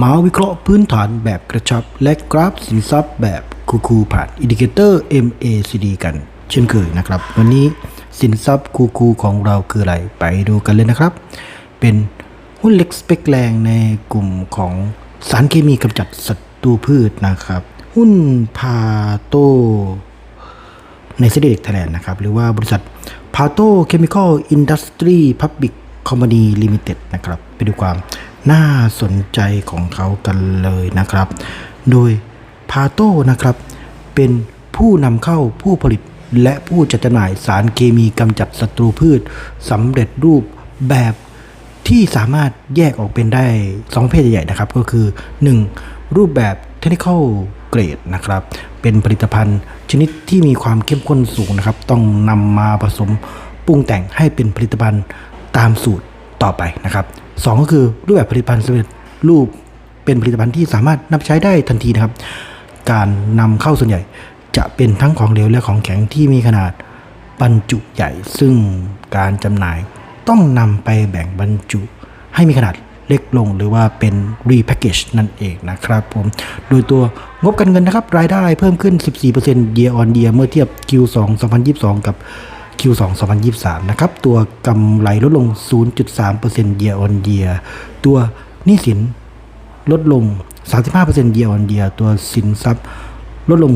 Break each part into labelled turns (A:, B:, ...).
A: มาวิเคราะห์พื้นฐานแบบกระชับ และกราฟสินทรัพย์แบบคูๆผ่านอินดิเคเตอร์ MACD กัน เช่นเคยนะครับ วันนี้สินทรัพย์คูๆของเราคืออะไร ไปดูกันเลยนะครับ เป็นหุ้นเล็กสเปกแรงในกลุ่มของสารเคมีกำจัดศัตรูพืชนะครับ หุ้นพาโตในเซเดกไทยแลนด์นะครับ หรือว่าบริษัท p a t o Chemical Industry Public Company Limited นะครับ ไปดูความ น่าสนใจของเขากันเลยนะครับ โดย p a t o นะครับ เป็นผู้นำเข้าผู้ผลิตและผู้จัดจำหน่ายสารเคมีกำจัดศัตรูพืชสำเร็จรูปแบบที่สามารถแยกออกเป็นได้ 2 เพศใหญ่ๆนะครับ ก็คือ 1. รูปแบบ technical grade นะครับ เป็นผลิตภัณฑ์ชนิดที่มีความเข้มข้นสูงนะครับ ต้องนำมาผสมปรุงแต่งให้เป็นผลิตภัณฑ์ตามสูตรต่อไปนะครับ สองก็คือรูปแบบผลิตภัณฑ์สำเร็จรูปเป็นผลิตภัณฑ์ที่สามารถนำใช้ได้ทันทีนะครับ การนำเข้าส่วนใหญ่จะเป็นทั้งของเหลวและของแข็งที่มีขนาดบรรจุใหญ่ ซึ่งการจำหน่ายต้องนำไปแบ่งบรรจุ ให้มีขนาดเล็กลงหรือว่าเป็น repackage นั่นเองนะครับผม โดยตัวงบการเงินนะครับ รายได้เพิ่มขึ้น 14% year on year เมื่อเทียบ Q2 2022 กับ Q2 2023 นะครับ ตัวกำไรลดลง 0.3% year on year ตัวหนี้สินลดลง 35% year on year ตัวสินทรัพย์ลดลง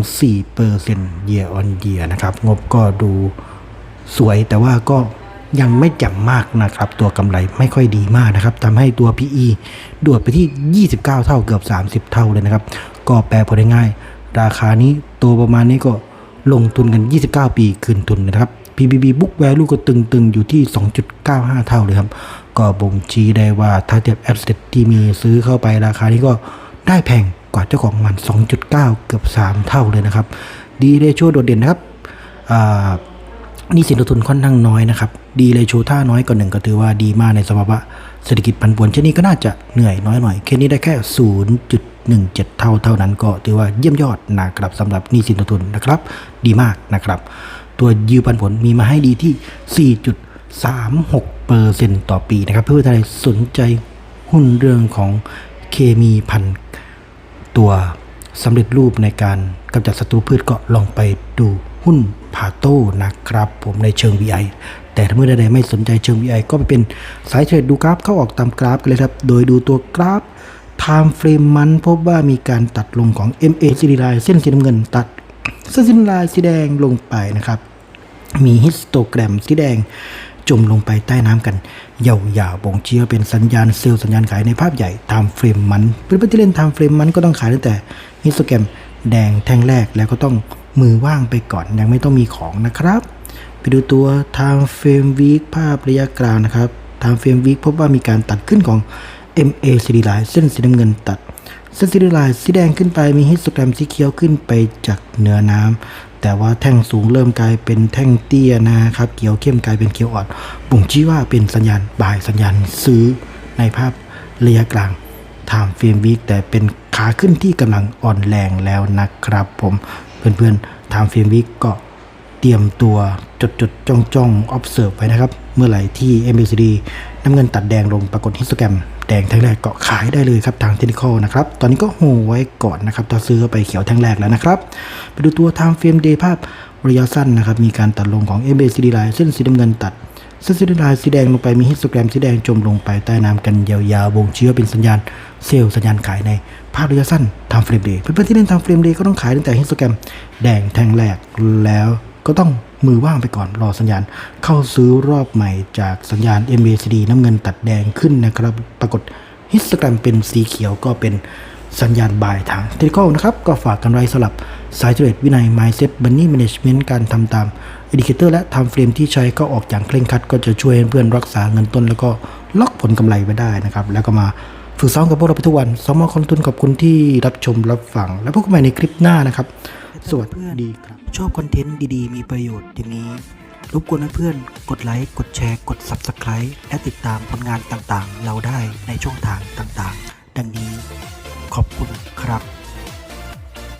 A: 4% year on year นะครับ งบก็ดูสวยแต่ว่าก็ยังไม่แจ่มมากนะครับ ตัวกำไรไม่ค่อยดีมากนะครับทำให้ตัว PE ดวดไปที่ 29 เท่าเกือบ 30 เท่าเลยนะครับ ก็แปลผลได้ง่าย ราคานี้ตัวประมาณนี้ก็ลงทุนกัน 29 ปีคืนทุนนะครับ PBB book value ก็ตึงๆ อยู่ที่ 2.95 เท่าเลยครับ ก็บ่งชี้ได้ว่าถ้าเทียบ asset ที่มีซื้อเข้าไปราคานี้ก็ได้แพงกว่าเจ้าของมัน 2.9 เกือบ 3 เท่าเลยนะครับ ดีเรโชโดดเด่นนะครับอ่านี่สินลงทุนค่อนข้างน้อยนะครับ ดีเลยโชท่าน้อยกว่าหนึ่งก็ถือว่าดีมากในสภาวะเศรษฐกิจผันผวนเช่นนี้ก็น่าจะเหนื่อยน้อยหน่อยแค่นี้ได้แค่ 0.17 เท่าเท่านั้นก็ถือว่าเยี่ยมยอดนะครับสำหรับนี้สินลงทุนนะครับ ดีมากนะครับ ตัวยิวปันผลมีมาให้ดีที่ 4.36%ต่อปีนะครับ เพื่อใครสนใจหุ้นเรื่องของเคมีพันตัวสำเร็จรูปในการกำจัดศัตรูพืชก็ลองไปดูหุ้นพาโต้นะครับผมในเชิง VI แต่ถ้าเมื่อใดไม่สนใจเชิง VI ก็ไปเป็นสายเทรดดูกราฟเข้าออกตามกราฟกันเลยครับ โดยดูตัวกราฟ Time Frame มันพบว่ามีการตัดลงของ MACD line เส้นสีน้ำเงินตัด เส้นสีน้ำลายสีแดงลงไปนะครับ มีฮิสโตแกรมสีแดงจมลงไปใต้น้ำกันยาวๆบ่งชี้ว่าเป็นสัญญาณเซลล์สัญญาณขายในภาพใหญ่ตามเฟรมมันเพื่อนๆที่เล่นตามเฟรมมันก็ต้องขายตั้งแต่ฮิสโตแกรมแดงแท่งแรกแล้วก็ต้องมือว่างไปก่อนยังไม่ต้องมีของนะครับ ไปดูตัวทางเฟรมวีคภาพระยะกลางนะครับทางเฟรมวีคพบว่ามีการตัดขึ้นของ MACD line เส้นสีน้ำเงินตัด เส้นสีลายสีแดงขึ้นไปมีฮิสโตแกรมสีเขียวขึ้นไปจากเหนือน้ำแต่ว่าแท่งสูงเริ่มกลายเป็นแท่งเตี้ยนะครับเขียวเข้มกลายเป็นเขียวอ่อนบ่งชี้ว่าเป็นสัญญาณบายสัญญาณซื้อในภาพระยะกลางไทม์เฟรมวีคแต่เป็นขาขึ้นที่กำลังอ่อนแรงแล้วนะครับผมเพื่อนๆไทม์เฟรมวีคก็ เตรียมตัวจดจดจ้องจ้อง observe ไว้นะครับ เมื่อไหร่ที่ MACD น้ำเงินตัดแดงลงปรากฏฮิสโตแกรมแดงแท่งแรกก็ขายได้เลยครับทางเทคนิคนะครับ ตอนนี้ก็โหไว้ก่อนนะครับถ้าซื้อไปเขียวแท่งแรกแล้วนะครับ ไปดูตัว time frame day ภาพระยะสั้นนะครับ มีการตัดลงของ MACD line เส้นสีน้ำเงินตัดเส้นสีน้ำลายสีแดงลงไปมีฮิสโตแกรมสีแดงจมลงไปใต้น้ำกันยาวๆบ่งชี้ว่าเป็นสัญญาณเซลล์สัญญาณขายในภาพระยะสั้น time frame day เพื่อนๆที่เล่น time frame day ก็ต้องขายตั้งแต่ฮิสโตแกรมแดงแท่งแรกแล้ว ก็ต้องมือว่างไปก่อนรอสัญญาณ เข้าซื้อรอบใหม่จากสัญญาณ MACD น้ำเงินตัดแดงขึ้นนะครับ ปรากฏฮิสแกรมเป็นสีเขียวก็เป็นสัญญาณบายทางเทคนิคนะครับ ก็ฝากกันไว้สำหรับสายเทรดวินัย Mindset Money Management การทำตามอินดิเคเตอร์และทำเฟรมที่ใช้ก็ออกอย่างเคร่งครัด ก็จะช่วยเพื่อนรักษาเงินต้น แล้วก็ล็อกผลกำไรไว้ได้นะครับ แล้วก็มาฝึกซ้อมกับพวกเราไปทุกวันสมอคนทุนขอบคุณที่รับชมรับฟัง แล้วพบกันใหม่ในคลิปหน้านะครับ สวัสดีครับชอบคอนเทนต์ดีๆ มีประโยชน์อย่างนี้รบกวนเพื่อนกดไลค์ กดแชร์ กด Subscribe และติดตามผลงานต่างๆ เราได้ในช่องทางต่างๆ ดังนี้ขอบคุณครับ